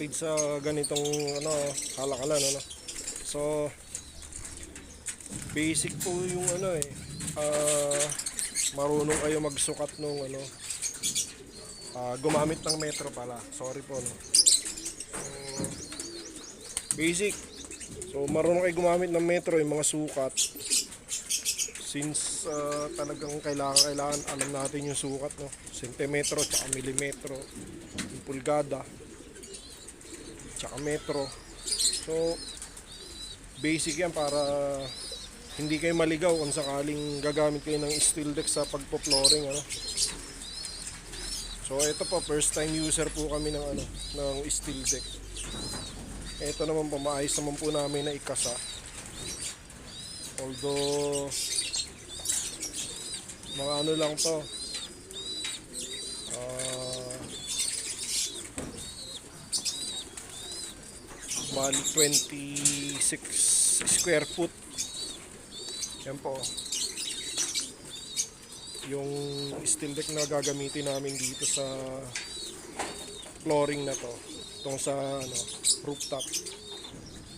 hatid sa ganitong ano, kalakalan ano. So basic po yung ano eh ah, marunong kayo magsukat nung ano ah, gumamit ng metro pala. Sorry po no. So, basic. So marunong kayo gumamit ng metro yung mga sukat. Since ah, talagang kailangan kailangan alam natin yung sukat no. Sentimetro tsaka milimetro, pulgada, tsaka metro. So basic yan para hindi kayo maligaw kung sakaling gagamit kayo ng steel deck sa pagpo-flooring ano. So ito po first time user po kami ng ano ng steel deck. Ito naman po maayos naman po namin na ikasa. Although mga ano lang to. Bali 26 square foot. Yan po. Yung steel deck na gagamitin namin dito sa flooring na to. Itong sa ano, rooftop.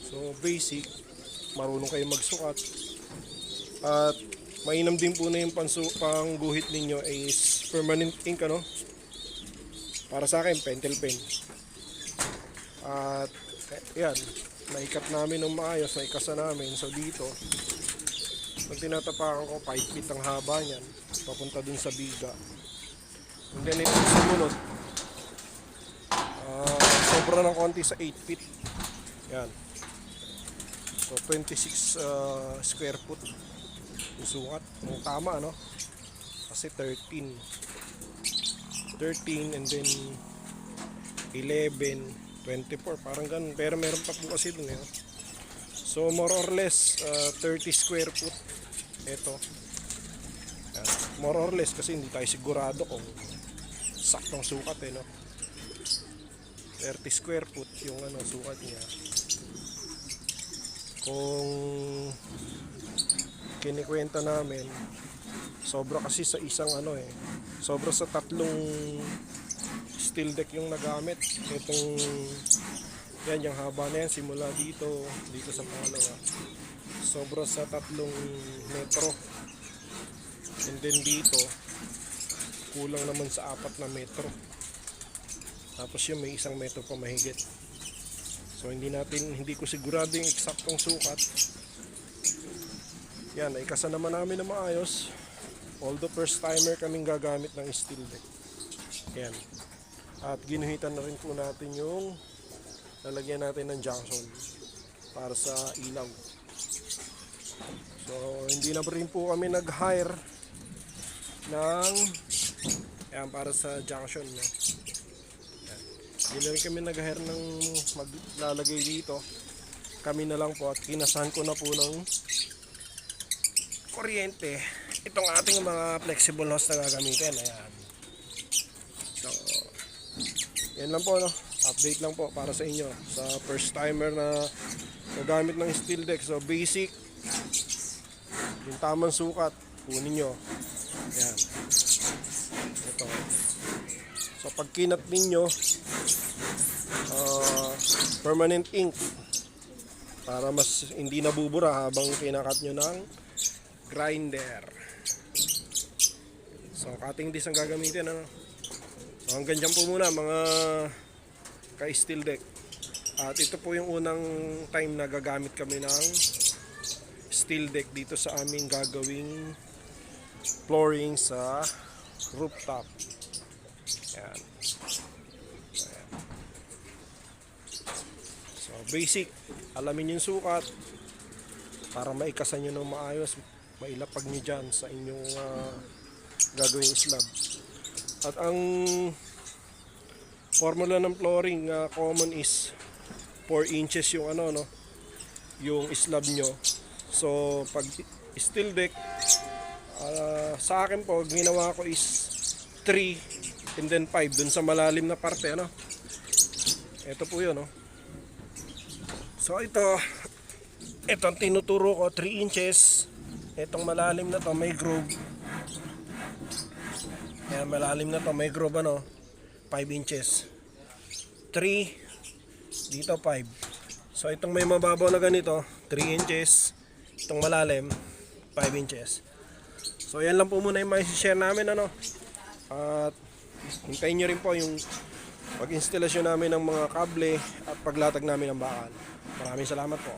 So basic, marunong kayo magsukat. At mainam din po na yung pansu pangguhit ninyo is permanent ink ano. Para sa akin, pentel pen. At eh, yan, naikat namin ng maayos, naikasa namin. So dito, pag tinatapakan ko, 5 feet ang haba niyan. Papunta dun sa biga. And then ito sumunod. Ah, sobra ng konti sa 8 feet. Yan. So 26 ah, square foot yung sukat. Yung tama, no? Kasi 13. 13 and then 11, 24, parang ganun. Pero meron pa po kasi dun eh. So more or less uh, 30 square foot ito. Yan. More or less kasi hindi tayo sigurado kung saktong sukat eh no. 30 square foot yung ano sukat niya. Kung kinikwenta namin sobra kasi sa isang ano eh sobra sa tatlong steel deck yung nagamit. Itong yan yung haba na yan simula dito dito sa pangalawa sobra sa tatlong metro. And then dito kulang naman sa apat na metro. Tapos yun may isang metro pa mahigit. So hindi natin hindi ko sigurado yung eksaktong sukat. Yan naikasa naman namin na maayos. Although first timer kaming gagamit ng steel deck. Yan at ginuhitan na rin po natin yung lalagyan natin ng junction para sa ilaw. So, hindi na rin po kami nag-hire ng ayan, para sa junction. No? Hindi na rin kami nag-hire ng maglalagay dito. Kami na lang po at kinasahan ko na po ng kuryente. Itong ating mga flexible hose na gagamitin. Ayan. So, yan lang po no. Update lang po para sa inyo sa first timer na gagamit ng steel deck. So basic yung tamang sukat kunin nyo. Yan. Ito. So pag kinat ninyo ah, permanent ink para mas hindi nabubura habang kinakat nyo ng grinder. So cutting disc ang gagamitin ano. Hanggang dyan po muna mga ka-steel deck. At ito po yung unang time na gagamit kami ng steel deck dito sa aming gagawing flooring sa rooftop. Yan. Ayan. So basic, alamin yung sukat para maikasan nyo ng maayos, mailapag nyo dyan sa inyong ah, gagawing slab. At ang formula ng flooring na common is 4 inches yung ano no yung slab nyo so pag steel deck ah, sa akin po ginawa ko is 3 and then 5 dun sa malalim na parte ano ito po yun no so ito ito tinuturo ko 3 inches itong malalim na to may groove Ayan, malalim na to. May groove ano. 5 inches. 3 Dito 5. So itong may mababaw na ganito, 3 inches. Itong malalim, 5 inches. So yan lang po muna yung may share namin ano. At hintayin nyo rin po yung pag-instalasyon namin ng mga kable at paglatag namin ng bakal. Maraming salamat po.